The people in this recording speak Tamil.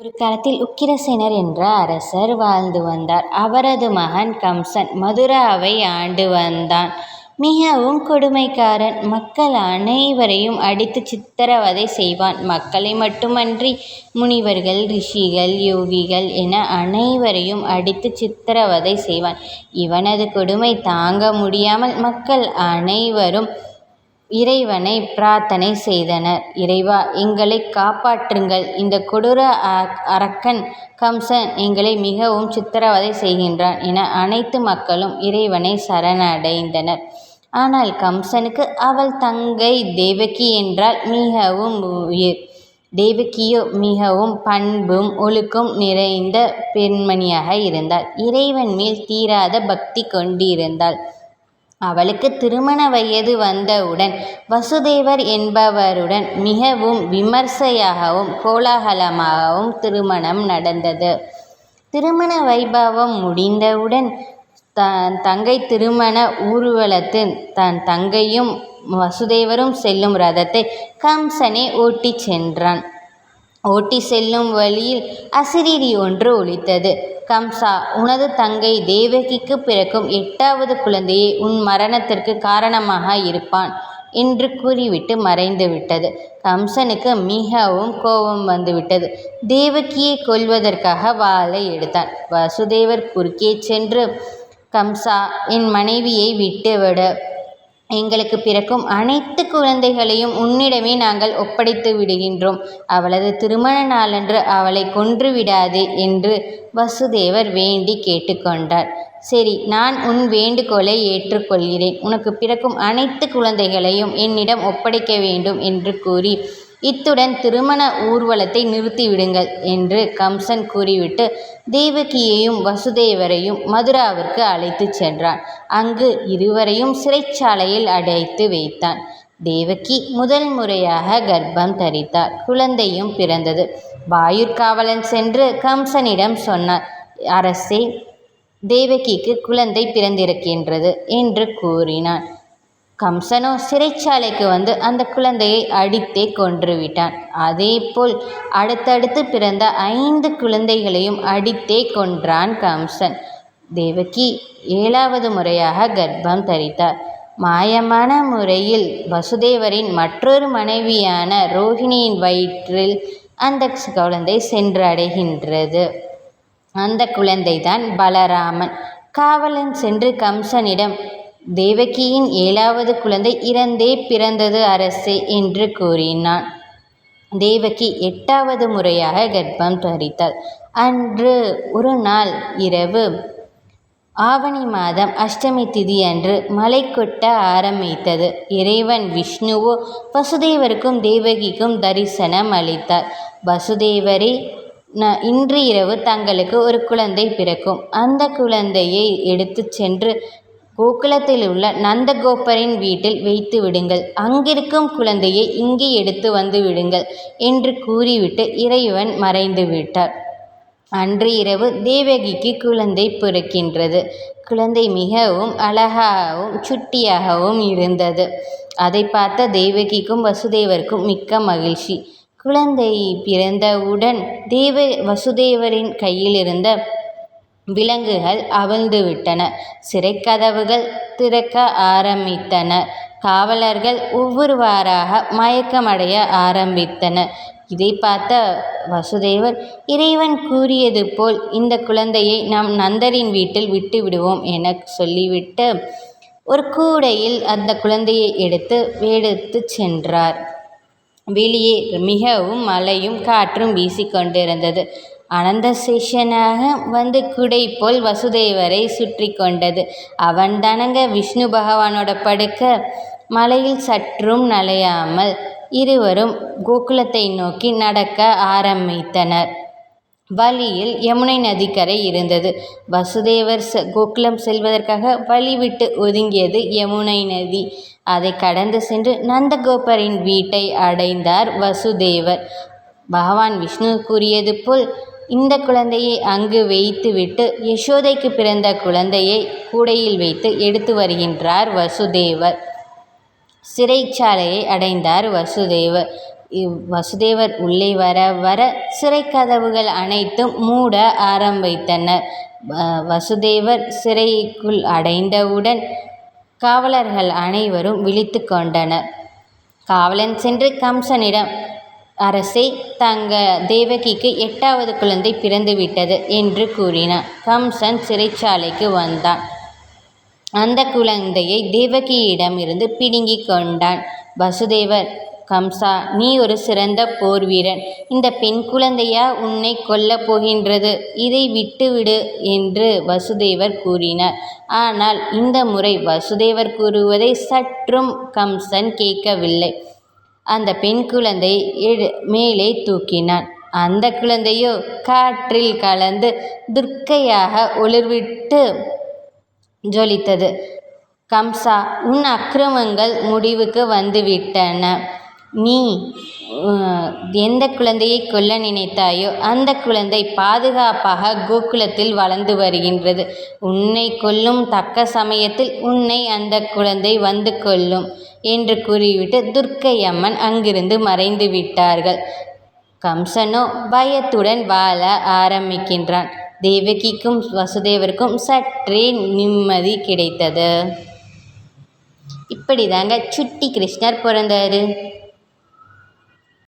ஒரு காலத்தில் உக்கிரசேனர் என்ற அரசர் வாழ்ந்து வந்தார். அவரது மகன் கம்சன் மதுராவை ஆண்டு வந்தான். மிகவும் கொடுமைக்காரன். மக்கள் அனைவரையும் அடித்துச் சித்திரவதை செய்வான். மக்களை மட்டுமன்றி முனிவர்கள் ரிஷிகள் யோகிகள் என அனைவரையும் அடித்து சித்திரவதை செய்வான். இவனது கொடுமை தாங்க முடியாமல் மக்கள் அனைவரும் இறைவனை பிரார்த்தனை செய்தனர். இறைவா எங்களை காப்பாற்றுங்கள். இந்த கொடூர அரக்கன் கம்சன் எங்களை மிகவும் சித்திரவதை செய்கின்றான் என அனைத்து மக்களும் இறைவனை சரணடைந்தனர். ஆனால் கம்சனுக்கு அவள் தங்கை தேவகி என்றால் மிகவும் உயிர். தேவகியோ மிகவும் பண்பும் ஒழுக்கமும் நிறைந்த பெண்மணியாக இருந்தாள். இறைவன் மேல் தீராத பக்தி கொண்டிருந்தாள். அவளுக்கு திருமண வயது வந்தவுடன் வசுதேவர் என்பவருடன் மிகவும் விமர்சையாகவும் கோலாகலமாகவும் திருமணம் நடந்தது. திருமண வைபவம் முடிந்தவுடன் தன் தங்கை திருமண ஊர்வலத்தில் தன் தங்கையும் வசுதேவரும் செல்லும் ரதத்தை கம்சனே ஓட்டிச் சென்றான். ஓட்டி செல்லும் வழியில் அசிரீரி ஒன்று ஒழித்தது கம்சா உனது தங்கை தேவகிக்குப் பிறக்கும் எட்டாவது குழந்தையே உன் மரணத்திற்கு காரணமாக இருப்பான் என்று கூறிவிட்டு மறைந்து விட்டது கம்சனுக்கு மிகவும் கோபம் வந்துவிட்டது. தேவகியை கொல்வதற்காக வாளை எடுத்தான். வசுதேவர் குறுக்கே சென்று கம்சா என் மனைவியை விட்டுவிட எங்களுக்கு பிறக்கும் அனைத்து குழந்தைகளையும் உன்னிடமே நாங்கள் ஒப்படைத்து விடுகின்றோம் அவளது திருமண நாளன்று அவளை கொன்று விடாதே என்று வசுதேவர் வேண்டி கேட்டுக்கொண்டார். சரி நான் உன் வேண்டுகோளை ஏற்றுக்கொள்கிறேன் உனக்கு பிறக்கும் அனைத்து குழந்தைகளையும் என்னிடம் ஒப்படைக்க வேண்டும் என்று கூறி இத்துடன் திருமண ஊர்வலத்தை நிறுத்திவிடுங்கள் என்று கம்சன் கூறிவிட்டு தேவகியையும் வசுதேவரையும் மதுராவிற்கு அழைத்துச் சென்றான். அங்கு இருவரையும் சிறைச்சாலையில் அடைத்து வைத்தான். தேவகி முதல் முறையாக கர்ப்பம் தரித்தார். குழந்தையும் பிறந்தது. வாயிற்காவலன் சென்று கம்சனிடம் சொன்னார். அரசே தேவகிக்கு குழந்தை பிறந்திருக்கின்றது என்று கூறினான். கம்சனோ சிறைச்சாலைக்கு வந்து அந்த குழந்தையை அடித்தே கொன்றுவிட்டான். அதேபோல் அடுத்தடுத்து பிறந்த ஐந்து குழந்தைகளையும் அடித்தே கொன்றான் கம்சன். தேவகி ஏழாவது முறையாக கர்ப்பம் தரித்தார். மாயமான முறையில் வசுதேவரின் மற்றொரு மனைவியான ரோகிணியின் வயிற்றில் அந்த குழந்தை சென்றடைகின்றது. அந்த குழந்தைதான் பலராமன். காவலன் சென்று கம்சனிடம் தேவகியின் ஏழாவது குழந்தை இறந்தே பிறந்தது அரசே என்று கூறினான். தேவகி எட்டாவது முறையாக கர்ப்பம் தரித்தாள். அன்று ஒரு நாள் இரவு ஆவணி மாதம் அஷ்டமி திதியன்று மலை கொட்ட ஆரம்பித்தது. இறைவன் விஷ்ணுவோ வசுதேவருக்கும் தேவகிக்கும் தரிசனம் அளித்தார். வசுதேவரே இன்று இரவு தங்களுக்கு ஒரு குழந்தை பிறக்கும். அந்த குழந்தையை எடுத்துச் சென்று கோகுலத்திலுள்ள நந்தகோபரின் வீட்டில் வைத்து விடுங்கள் அங்கிருக்கும் குழந்தையை இங்கே எடுத்து வந்து விடுங்கள் என்று கூறிவிட்டு இறைவன் மறைந்து விட்டார் அன்று இரவு தேவகிக்கு குழந்தை பிறக்கின்றது. குழந்தை மிகவும் அழகாகவும் சுட்டியாகவும் இருந்தது. அதை பார்த்த தேவகிக்கும் வசுதேவருக்கும் மிக்க மகிழ்ச்சி. குழந்தை பிறந்தவுடன் வசுதேவரின் கையிலிருந்த விலங்குகள் அவிழ்ந்துவிட்டன. சிறைக்கதவுகள் திறக்க ஆரம்பித்தன. காவலர்கள் ஒவ்வொருவராக மயக்கமடைய ஆரம்பித்தனர். இதை பார்த்த வசுதேவர் இறைவன் கூறியது போல் இந்த குழந்தையை நாம் நந்தரின் வீட்டில் விட்டுவிடுவோம் என சொல்லிவிட்டு ஒரு கூடையில் அந்த குழந்தையை எடுத்து எடுத்துச் சென்றார். வெளியே மிகவும் மழையும் காற்றும் வீசிக்கொண்டிருந்தது அனந்த சேஷனாக வந்து குடை போல் வசுதேவரை சுற்றிக் கொண்டது. அவன் தனங்க விஷ்ணு பகவானோட படுக்க. மலையில் சற்றும் நலையாமல் இருவரும் கோகுலத்தை நோக்கி நடக்க ஆரம்பித்தனர். வழியில் யமுனை நதிக்கரை இருந்தது. வசுதேவர் கோகுலம் செல்வதற்காக வழிவிட்டு ஒதுங்கியது யமுனை நதி. அதை கடந்து சென்று நந்தகோபரின் வீட்டை அடைந்தார் வசுதேவர். பகவான் விஷ்ணு கூறியது போல் இந்த குழந்தையை அங்கு வைத்துவிட்டு யசோதைக்கு பிறந்த குழந்தையை கூடையில் வைத்து எடுத்து வருகின்றார் வசுதேவர். சிறைச்சாலையை அடைந்தார் வசுதேவர். இவ் வசுதேவர் உள்ளே வர வர சிறை கதவுகள் அனைத்தும் மூட ஆரம்பித்தனர் வசுதேவர் சிறைக்குள் அடைந்தவுடன் காவலர்கள் அனைவரும் விழித்து கொண்டனர் காவலன் சென்று கம்சனிடம் அரசே தங்க தேவகிக்கு எட்டாவது குழந்தை பிறந்துவிட்டது என்று கூறினான். கம்சன் சிறைச்சாலைக்கு வந்தான். அந்த குழந்தையை தேவகியிடமிருந்து பிடுங்கிக் கொண்டான். வசுதேவர் கம்சா நீ ஒரு சிறந்த போர் வீரன். இந்த பெண் குழந்தையா? உன்னை கொல்லப் போகின்றது. இதை விட்டுவிடு என்று வசுதேவர் கூறினார். ஆனால் இந்த முறை வசுதேவர் கூறுவதை சற்றும் கம்சன் கேட்கவில்லை. அந்த பெண் குழந்தை எழு மேலே தூக்கினான். அந்த குழந்தையோ காற்றில் கலந்து துர்க்கையாக ஒளிர்விட்டு ஜொலித்தது. கம்சா உன் அக்கிரமங்கள் முடிவுக்கு வந்துவிட்டன. நீ எந்த குழந்தையை கொல்ல நினைத்தாயோ அந்த குழந்தை பாதுகாப்பாக கோகுலத்தில் வளர்ந்து வருகின்றது. உன்னை கொல்லும் தக்க சமயத்தில் உன்னை அந்த குழந்தை வந்து கொல்லும் என்று கூறிவிட்டு துர்க்கை அம்மன் அங்கிருந்து மறைந்து விட்டார்கள். கம்சனோ பயத்துடன் வாழ ஆரம்பிக்கின்றான். தேவகிக்கும் வசுதேவருக்கும் சற்றே நிம்மதி கிடைத்தது. இப்படி தாங்க சுட்டி கிருஷ்ணர் பிறந்தாரு.